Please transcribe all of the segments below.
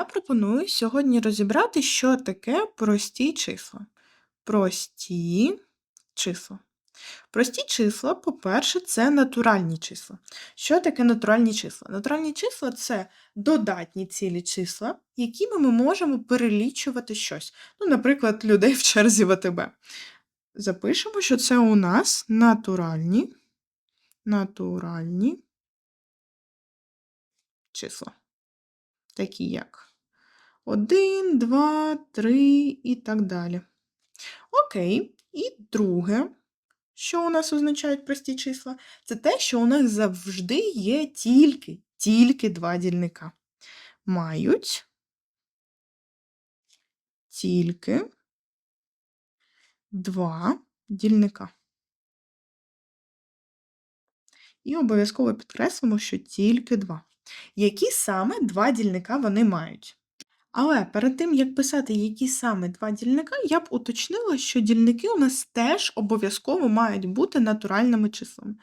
Я пропоную сьогодні розібрати, що таке прості числа. Прості числа. Прості числа, по-перше, це натуральні числа. Що таке натуральні числа? Натуральні числа це додатні цілі числа, якими ми можемо перелічувати щось. Ну, наприклад, людей в черзі в АТБ. Запишемо, що це у нас натуральні, натуральні числа. Такі як 1, 2, 3 і так далі. Окей. І друге, що у нас означають прості числа, це те, що у нас завжди є тільки, тільки два дільника. Мають тільки два дільника. І обов'язково підкреслимо, що тільки два. Які саме два дільника вони мають? Але перед тим, як писати, які саме два дільника, я б уточнила, що дільники у нас теж обов'язково мають бути натуральними числами.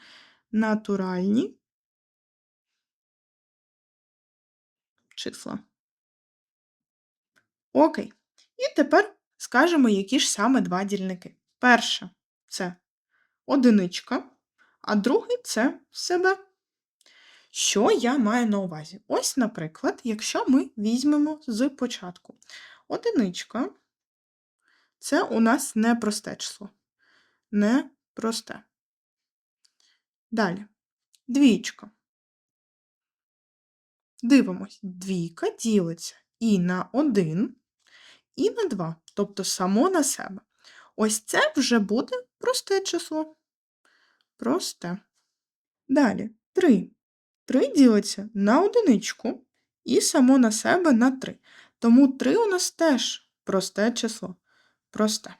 Натуральні числа. Окей. І тепер скажемо, які ж саме два дільники. Перше це одиничка, а другий це себе. Що я маю на увазі? Ось, наприклад, якщо ми візьмемо з початку. Одиничка це у нас непросте число. Непросте. Далі. Двічка. Дивимось, двійка ділиться і на 1, і на 2, тобто само на себе. Ось це вже буде просте число. Просте. Далі 3. 3 ділиться на одиничку і само на себе на 3. Тому 3 у нас теж просте число. Просте.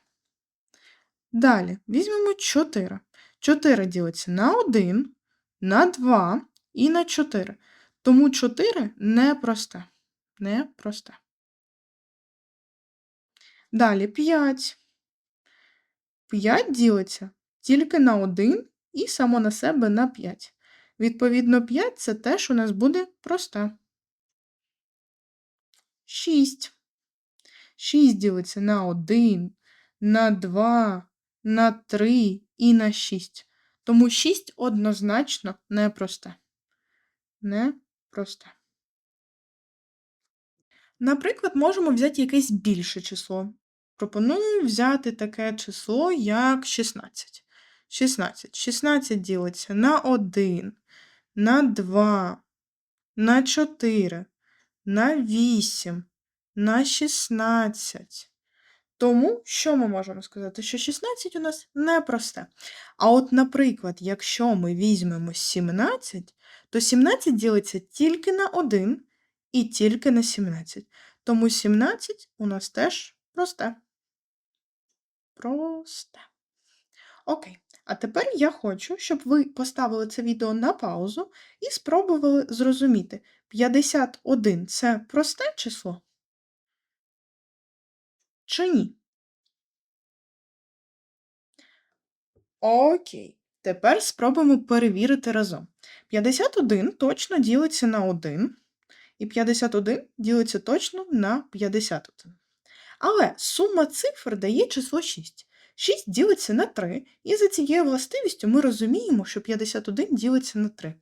Далі візьмемо 4. 4 ділиться на 1, на 2 і на 4. Тому 4 непросте. Непросте. Далі 5. 5 ділиться тільки на 1 і само на себе на 5. Відповідно, 5 це теж у нас буде просте. 6. 6 ділиться на 1, на 2, на 3 і на 6. Тому 6 однозначно непросте. Непросте. Наприклад, можемо взяти якесь більше число. Пропоную взяти таке число, як 16. 16. 16 ділиться на 1, на 2, на 4, на 8, на 16. Тому, що ми можемо сказати? Що 16 у нас непросте. А от, наприклад, якщо ми візьмемо 17, то 17 ділиться тільки на 1 і тільки на 17. Тому 17 у нас теж просте. Просте. Окей. А тепер я хочу, щоб ви поставили це відео на паузу і спробували зрозуміти, 51 це просте число? Чи ні? Окей. Тепер спробуємо перевірити разом. 51 точно ділиться на 1, і 51 ділиться точно на 51. Але сума цифр дає число 6. 6 ділиться на 3, і за цією властивістю ми розуміємо, що 51 ділиться на 3.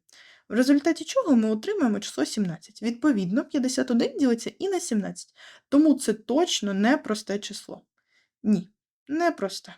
В результаті чого ми отримаємо число 17. Відповідно, 51 ділиться і на 17. Тому це точно непросте число. Ні, не просте.